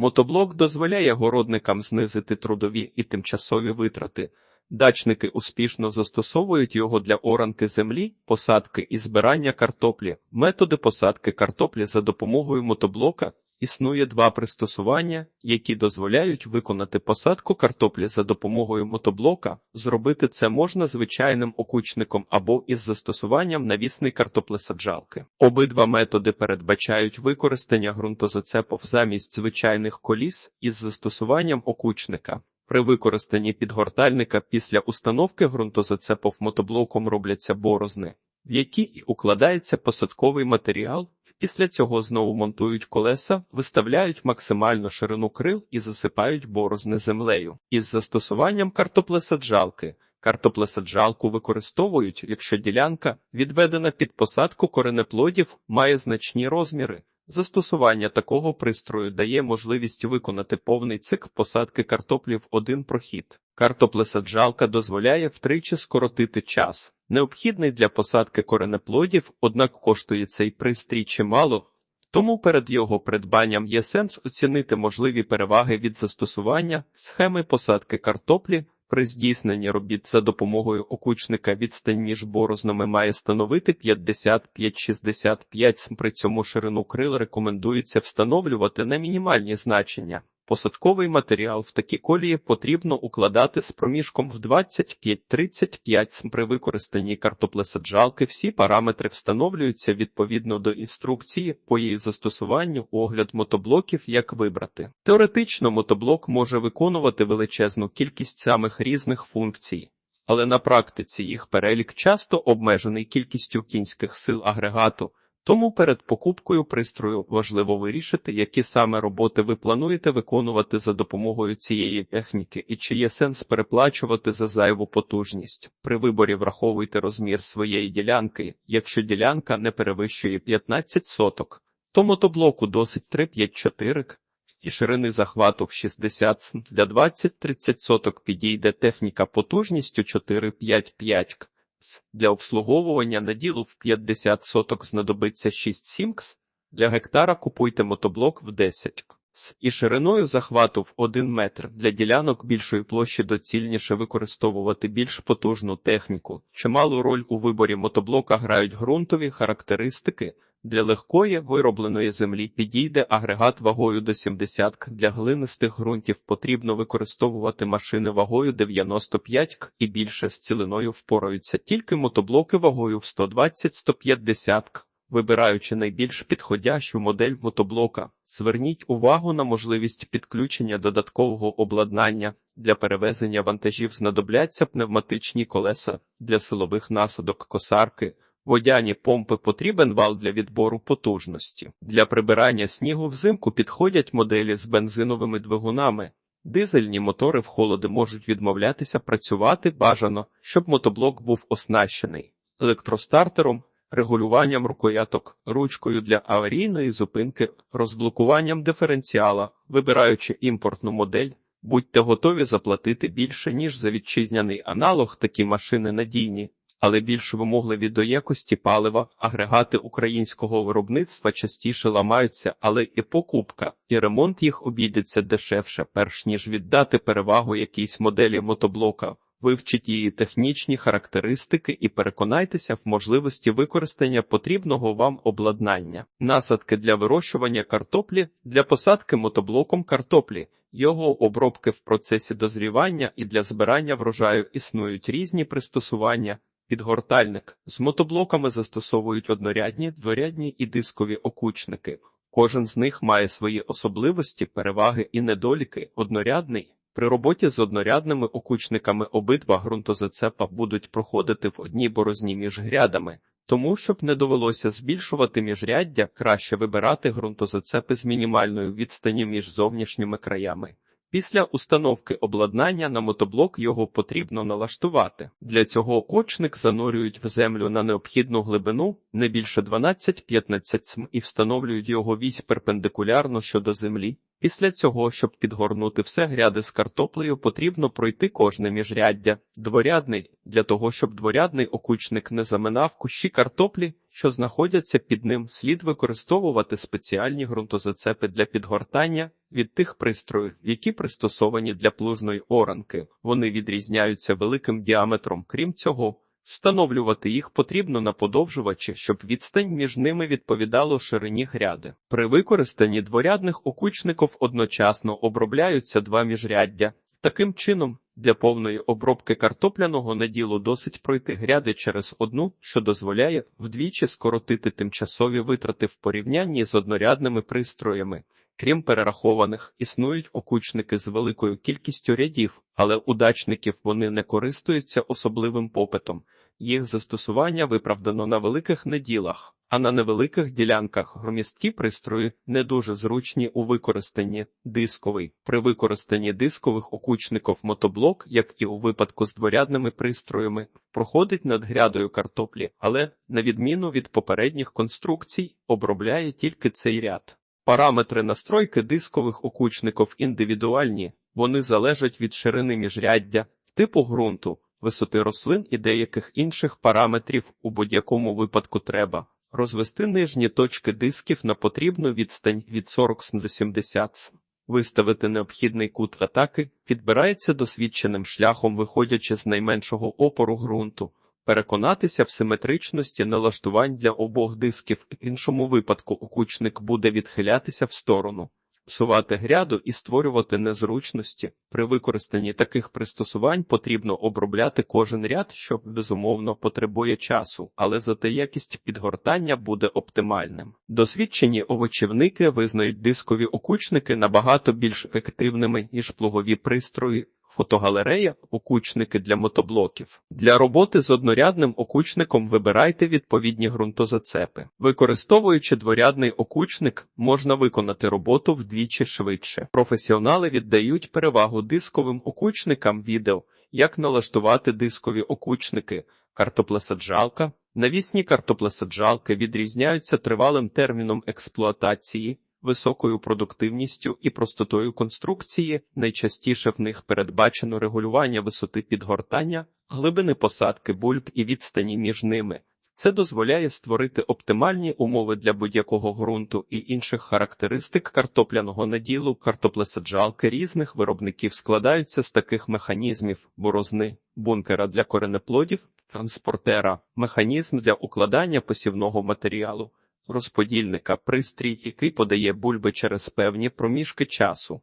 Мотоблок дозволяє городникам знизити трудові і тимчасові витрати. Дачники успішно застосовують його для оранки землі, посадки і збирання картоплі. Методи посадки картоплі за допомогою мотоблока існує два пристосування, які дозволяють виконати посадку картоплі за допомогою мотоблока. Зробити це можна звичайним окучником або із застосуванням навісної картоплесаджалки. Обидва методи передбачають використання ґрунтозацепов замість звичайних коліс із застосуванням окучника. При використанні підгортальника після установки ґрунтозацепов мотоблоком робляться борозни, в які і укладається посадковий матеріал. Після цього знову монтують колеса, виставляють максимальну ширину крил і засипають борозни землею. Із застосуванням картоплесаджалки. Картоплесаджалку використовують, якщо ділянка, відведена під посадку коренеплодів, має значні розміри. Застосування такого пристрою дає можливість виконати повний цикл посадки картоплі в один прохід. Картоплесаджалка дозволяє втричі скоротити час, необхідний для посадки коренеплодів, однак коштує цей пристрій чимало, тому перед його придбанням є сенс оцінити можливі переваги від застосування схеми посадки картоплі. При здійсненні робіт за допомогою окучника відстань між борознами має становити 55-65 см. При цьому ширину крил рекомендується встановлювати на мінімальні значення. Посадковий матеріал в такі колії потрібно укладати з проміжком в 25-35 см. При використанні картоплесаджалки всі параметри встановлюються відповідно до інструкції по її застосуванню, огляд мотоблоків, як вибрати. Теоретично мотоблок може виконувати величезну кількість самих різних функцій. Але на практиці їх перелік часто обмежений кількістю кінських сил агрегату, тому перед покупкою пристрою важливо вирішити, які саме роботи ви плануєте виконувати за допомогою цієї техніки і чи є сенс переплачувати за зайву потужність. При виборі враховуйте розмір своєї ділянки. Якщо ділянка не перевищує 15 соток, то мотоблоку досить 3-5-4 і ширини захвату в 60 см. Для 20-30 соток підійде техніка потужністю 4-5-5 к. Для обслуговування наділу в 50 соток знадобиться 6-7 кс. Для гектара купуйте мотоблок в 10 кс. І шириною захвату в 1 метр. Для ділянок більшої площі доцільніше використовувати більш потужну техніку. Чималу роль у виборі мотоблока грають ґрунтові характеристики. Для легкої виробленої землі підійде агрегат вагою до 70 к. Для глинистих ґрунтів потрібно використовувати машини вагою 95 к і більше з цілиною впораються тільки мотоблоки вагою в 120-150 к. Вибираючи найбільш підходящу модель мотоблока, зверніть увагу на можливість підключення додаткового обладнання. Для перевезення вантажів знадобляться пневматичні колеса для силових насадок косарки. Водяні помпи потрібен вал для відбору потужності. Для прибирання снігу взимку підходять моделі з бензиновими двигунами. Дизельні мотори в холоди можуть відмовлятися працювати бажано, щоб мотоблок був оснащений електростартером, регулюванням рукояток, ручкою для аварійної зупинки, розблокуванням диференціала, вибираючи імпортну модель. Будьте готові заплатити більше, ніж за вітчизняний аналог, такі машини надійні але більш вимогливі до якості палива, агрегати українського виробництва частіше ламаються, але і покупка, і ремонт їх обійдеться дешевше, перш ніж віддати перевагу якійсь моделі мотоблока. Вивчіть її технічні характеристики і переконайтеся в можливості використання потрібного вам обладнання, насадки для вирощування картоплі, для посадки мотоблоком картоплі, його обробки в процесі дозрівання і для збирання врожаю існують різні пристосування. Підгортальник з мотоблоками застосовують однорядні, дворядні і дискові окучники. Кожен з них має свої особливості, переваги і недоліки. Однорядний при роботі з однорядними окучниками обидва ґрунтозацепа будуть проходити в одній борозні між грядами, тому щоб не довелося збільшувати міжряддя, краще вибирати ґрунтозацепи з мінімальною відстані між зовнішніми краями. Після установки обладнання на мотоблок його потрібно налаштувати. Для цього окочник занурюють в землю на необхідну глибину не більше 12-15 см і встановлюють його вісь перпендикулярно щодо землі. Після цього, щоб підгорнути все гряди з картоплею, потрібно пройти кожне міжряддя. Дворядний для того, щоб дворядний окучник не заминав кущі картоплі, що знаходяться під ним, слід використовувати спеціальні ґрунтозацепи для підгортання від тих пристроїв, які пристосовані для плужної оранки. Вони відрізняються великим діаметром. Крім цього, Встановлювати їх потрібно на подовжувачі, щоб відстань між ними відповідало ширині гряди. При використанні дворядних окучників одночасно обробляються два міжряддя. Таким чином, для повної обробки картопляного наділу досить пройти гряди через одну, що дозволяє вдвічі скоротити тимчасові витрати в порівнянні з однорядними пристроями. Крім перерахованих, існують окучники з великою кількістю рядів, але у дачників вони не користуються особливим попитом. Їх застосування виправдано на великих неділах, а на невеликих ділянках громісткі пристрої не дуже зручні у використанні дисковий. При використанні дискових окучників мотоблок, як і у випадку з дворядними пристроями, проходить над грядою картоплі, але, на відміну від попередніх конструкцій, обробляє тільки цей ряд. Параметри настройки дискових окучників індивідуальні, вони залежать від ширини міжряддя, типу ґрунту, висоти рослин і деяких інших параметрів у будь-якому випадку треба. Розвести нижні точки дисків на потрібну відстань від 40 см до 70 см. Виставити необхідний кут атаки підбирається досвідченим шляхом, виходячи з найменшого опору ґрунту, переконатися в симетричності налаштувань для обох дисків, в іншому випадку окучник буде відхилятися в сторону псувати гряду і створювати незручності. При використанні таких пристосувань потрібно обробляти кожен ряд, що безумовно потребує часу, але зате якість підгортання буде оптимальним. Досвідчені овочівники визнають дискові окучники набагато більш ефективними ніж плугові пристрої. Фотогалерея окучники для мотоблоків. Для роботи з однорядним окучником вибирайте відповідні ґрунтозацепи. Використовуючи дворядний окучник, можна виконати роботу вдвічі швидше. Професіонали віддають перевагу дисковим окучникам відео, як налаштувати дискові окучники, картоплесаджалка. Навісні картоплесаджалки відрізняються тривалим терміном експлуатації високою продуктивністю і простотою конструкції, найчастіше в них передбачено регулювання висоти підгортання, глибини посадки бульб і відстані між ними. Це дозволяє створити оптимальні умови для будь-якого ґрунту і інших характеристик картопляного наділу. Картоплесаджалки різних виробників складаються з таких механізмів: борозни, бункера для коренеплодів, транспортера, механізм для укладання посівного матеріалу, розподільника, пристрій, який подає бульби через певні проміжки часу,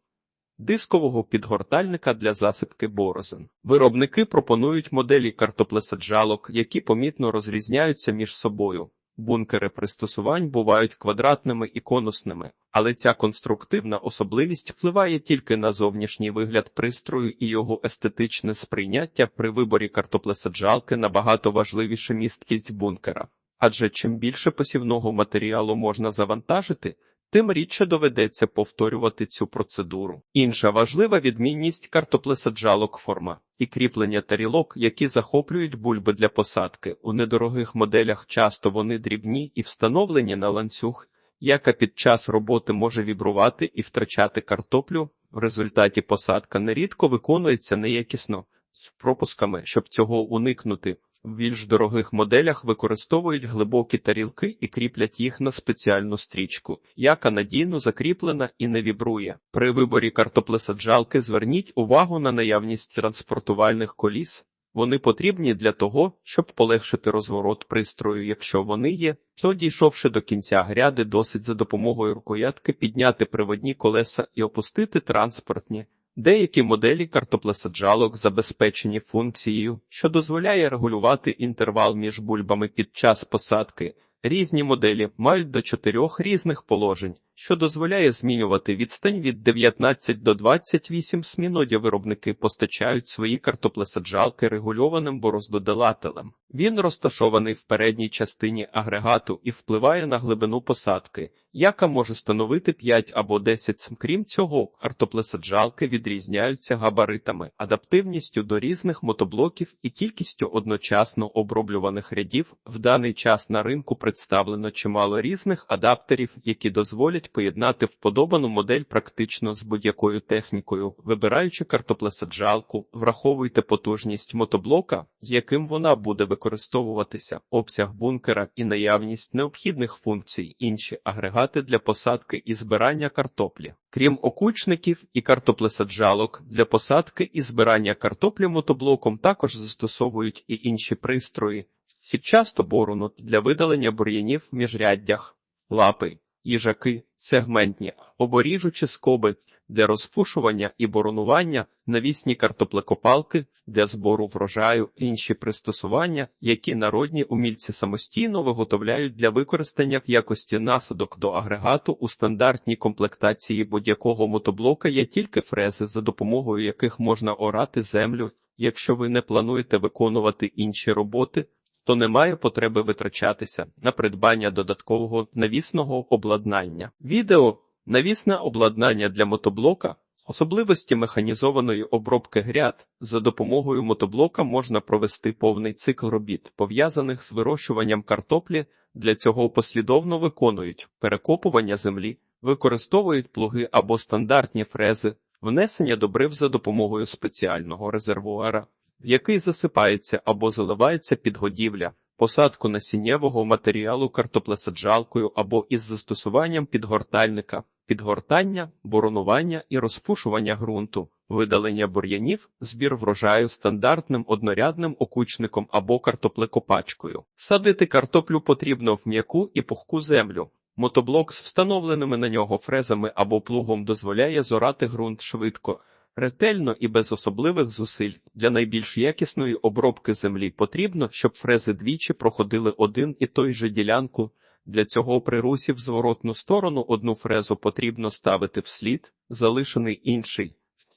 дискового підгортальника для засипки борозен. Виробники пропонують моделі картоплесаджалок, які помітно розрізняються між собою. Бункери пристосувань бувають квадратними і конусними, але ця конструктивна особливість впливає тільки на зовнішній вигляд пристрою і його естетичне сприйняття при виборі картоплесаджалки набагато важливіше місткість бункера адже чим більше посівного матеріалу можна завантажити, тим рідше доведеться повторювати цю процедуру. Інша важлива відмінність картоплесаджалок форма і кріплення тарілок, які захоплюють бульби для посадки. У недорогих моделях часто вони дрібні і встановлені на ланцюг, яка під час роботи може вібрувати і втрачати картоплю. В результаті посадка нерідко виконується неякісно з пропусками, щоб цього уникнути. В більш дорогих моделях використовують глибокі тарілки і кріплять їх на спеціальну стрічку, яка надійно закріплена і не вібрує. При виборі картоплесаджалки зверніть увагу на наявність транспортувальних коліс. Вони потрібні для того, щоб полегшити розворот пристрою, якщо вони є, то дійшовши до кінця гряди, досить за допомогою рукоятки підняти приводні колеса і опустити транспортні. Деякі моделі картоплесаджалок забезпечені функцією, що дозволяє регулювати інтервал між бульбами під час посадки. Різні моделі мають до чотирьох різних положень, що дозволяє змінювати відстань від 19 до 28 сміноді виробники постачають свої картоплесаджалки регульованим бороздодолателем. Він розташований в передній частині агрегату і впливає на глибину посадки, яка може становити 5 або 10 см. Крім цього, картоплесаджалки відрізняються габаритами, адаптивністю до різних мотоблоків і кількістю одночасно оброблюваних рядів. В даний час на ринку представлено чимало різних адаптерів, які дозволять дозволяють поєднати вподобану модель практично з будь-якою технікою. Вибираючи картоплесаджалку, враховуйте потужність мотоблока, з яким вона буде використовуватися, обсяг бункера і наявність необхідних функцій, інші агрегати для посадки і збирання картоплі. Крім окучників і картоплесаджалок, для посадки і збирання картоплі мотоблоком також застосовують і інші пристрої. Сітчасто борону для видалення бур'янів в міжряддях, лапи, їжаки, сегментні, оборіжучі скоби для розпушування і боронування, навісні картоплекопалки для збору врожаю, інші пристосування, які народні умільці самостійно виготовляють для використання в якості насадок до агрегату у стандартній комплектації будь-якого мотоблока є тільки фрези, за допомогою яких можна орати землю. Якщо ви не плануєте виконувати інші роботи, то немає потреби витрачатися на придбання додаткового навісного обладнання. Відео навісне обладнання для мотоблока. Особливості механізованої обробки гряд за допомогою мотоблока можна провести повний цикл робіт, пов'язаних з вирощуванням картоплі. Для цього послідовно виконують перекопування землі, використовують плуги або стандартні фрези, внесення добрив за допомогою спеціального резервуара, в який засипається або заливається підгодівля, посадку насіннєвого матеріалу картоплесаджалкою або із застосуванням підгортальника, підгортання, боронування і розпушування ґрунту, видалення бур'янів, збір врожаю стандартним однорядним окучником або картоплекопачкою. Садити картоплю потрібно в м'яку і пухку землю. Мотоблок з встановленими на нього фрезами або плугом дозволяє зорати ґрунт швидко. Ретельно і без особливих зусиль для найбільш якісної обробки землі потрібно, щоб фрези двічі проходили один і той же ділянку. Для цього при русі в зворотну сторону одну фрезу потрібно ставити вслід, залишений інший.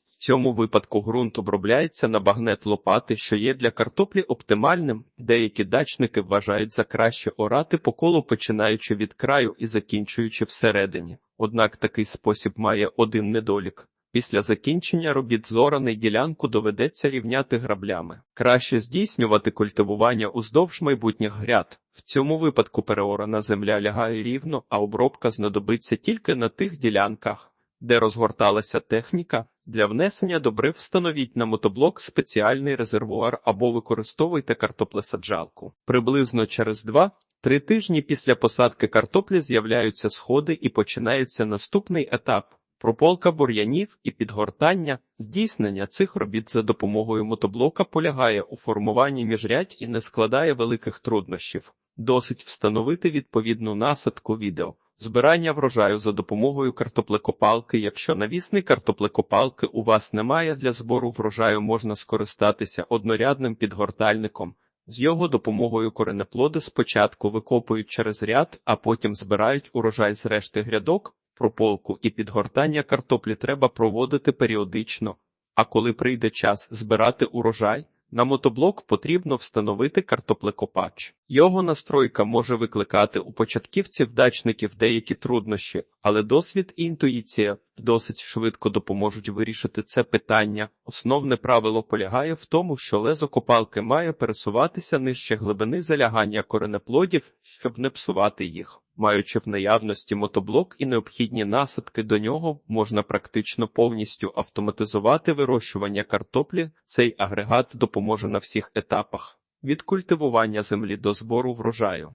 В цьому випадку ґрунт обробляється на багнет лопати, що є для картоплі оптимальним. Деякі дачники вважають за краще орати по колу, починаючи від краю і закінчуючи всередині. Однак такий спосіб має один недолік. Після закінчення робіт зораний ділянку доведеться рівняти граблями. Краще здійснювати культивування уздовж майбутніх гряд. В цьому випадку переорана земля лягає рівно, а обробка знадобиться тільки на тих ділянках, де розгорталася техніка. Для внесення добрив встановіть на мотоблок спеціальний резервуар або використовуйте картоплесаджалку. Приблизно через 2 Три тижні після посадки картоплі з'являються сходи і починається наступний етап. Прополка бур'янів і підгортання, здійснення цих робіт за допомогою мотоблока полягає у формуванні міжрядь і не складає великих труднощів. Досить встановити відповідну насадку відео. Збирання врожаю за допомогою картоплекопалки. Якщо навісний картоплекопалки у вас немає для збору врожаю, можна скористатися однорядним підгортальником. З його допомогою коренеплоди спочатку викопують через ряд, а потім збирають урожай з решти грядок. Прополку і підгортання картоплі треба проводити періодично, а коли прийде час збирати урожай, на мотоблок потрібно встановити картоплекопач. Його настройка може викликати у початківців дачників деякі труднощі, але досвід і інтуїція досить швидко допоможуть вирішити це питання. Основне правило полягає в тому, що лезо копалки має пересуватися нижче глибини залягання коренеплодів, щоб не псувати їх. Маючи в наявності мотоблок і необхідні насадки до нього, можна практично повністю автоматизувати вирощування картоплі. Цей агрегат допоможе на всіх етапах від культивування землі до збору врожаю.